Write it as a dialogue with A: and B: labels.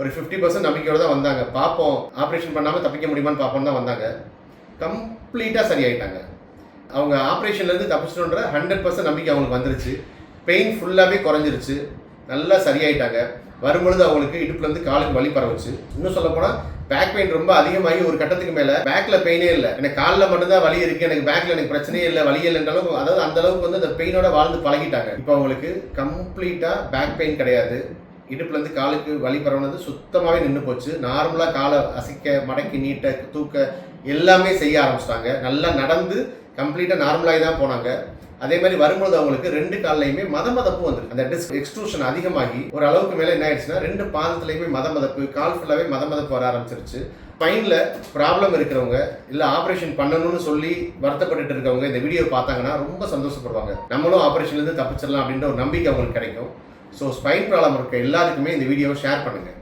A: ஒரு fifty percent நம்பிக்கையோடு தான் வந்தாங்க. பார்ப்போம் ஆப்ரேஷன் பண்ணாமல் தப்பிக்க முடியுமான்னு பார்ப்போம் தான் வந்தாங்க. கம்ப்ளீட்டாக சரியாயிட்டாங்க. அவங்க ஆப்ரேஷன்லேருந்து தப்பிச்சிட்டோன்ற ஹண்ட்ரட் பர்சன்ட் நம்பிக்கை அவங்களுக்கு வந்துருச்சு. பெயின் ஃபுல்லாகவே குறைஞ்சிருச்சு. நல்லா சரியாயிட்டாங்க. வரும்பொழுது அவங்களுக்கு இடுப்புலேருந்து காலுக்கு வலி பரவுச்சு. இன்னும் சொல்ல போனால் பேக் பெயின் ரொம்ப அதிகமாகி ஒரு கட்டத்துக்கு மேலே பேக்கில் பெயினே இல்லை. எனக்கு காலில் மட்டும்தான் வலி இருக்குது எனக்கு பேக்கில் எனக்கு பிரச்சனையே இல்லை வலி இல்லைன்ற அளவுக்கு அதாவது அந்த அளவுக்கு வந்து அந்த பெயினோட வாழ்ந்து பழகிட்டாங்க. இப்போ அவங்களுக்கு கம்ப்ளீட்டாக பேக் பெயின் கிடையாது. இடுப்புலேருந்து காலுக்கு வலி பரவுனது சுத்தமாகவே நின்று போச்சு. நார்மலாக காலை அசைக்க மடக்கி நீட்ட தூக்க எல்லாமே செய்ய ஆரம்பிச்சிட்டாங்க. நல்லா நடந்து கம்ப்ளீட்டாக நார்மலாகி தான் போனாங்க. அதே மாதிரி வரும்பொழுது அவங்களுக்கு ரெண்டு கால்லையுமே மத மதப்பு வந்துருக்கு. அந்த டிஸ்க் எக்ஸ்ட்ரூஷன் அதிகமாகி ஒரு அளவுக்கு மேலே என்ன ஆயிடுச்சுன்னா ரெண்டு பாதத்துலையுமே மத மதப்பு கால் ஃபுல்லாகவே மத மதப்பு வர ஆரம்பிச்சிருச்சு. ஸ்பைனில் ப்ராப்ளம் இருக்கிறவங்க இல்லை ஆப்ரேஷன் பண்ணணும்னு சொல்லி வருத்தப்பட்டுட்டு இருக்கவங்க இந்த வீடியோ பார்த்தாங்கன்னா ரொம்ப சந்தோஷப்படுவாங்க. நம்மளும் ஆப்ரேஷன்லேருந்து தப்பிச்சிடலாம் அப்படின்ற ஒரு நம்பிக்கை அவங்களுக்கு கிடைக்கும். ஸோ ஸ்பைன் ப்ராப்ளம் இருக்க எல்லாருக்குமே இந்த வீடியோவை ஷேர் பண்ணுங்கள்